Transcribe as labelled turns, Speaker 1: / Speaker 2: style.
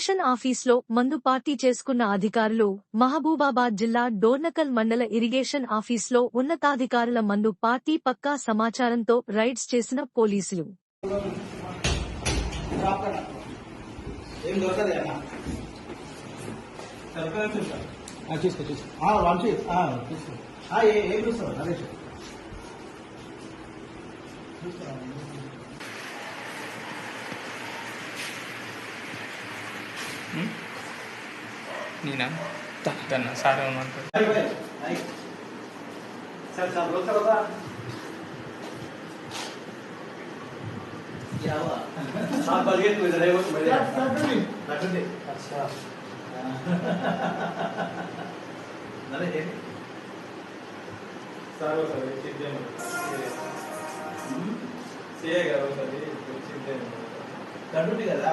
Speaker 1: Commission ఆఫీస్లో మందు party చేసుకున్న అధికారులు మహబూబాబాద్ జిల్లా డోర్నకల్ మండల ఇరిగేషన్ ఆఫీస్లో ఉన్నతాధికారుల మందు పార్టీ పక్కా సమాచారంతో రైడ్స్ చేసిన పోలీసులు.
Speaker 2: ఏం ನೀನ? ತನ್ನ ಸಾರು ಮಾಡ್ತಾರೆ ಯಾವ आप
Speaker 3: ಸೇಗ ಸರಿ
Speaker 2: ಚಿಂತೆ ಮಾಡ್ತಾರೆ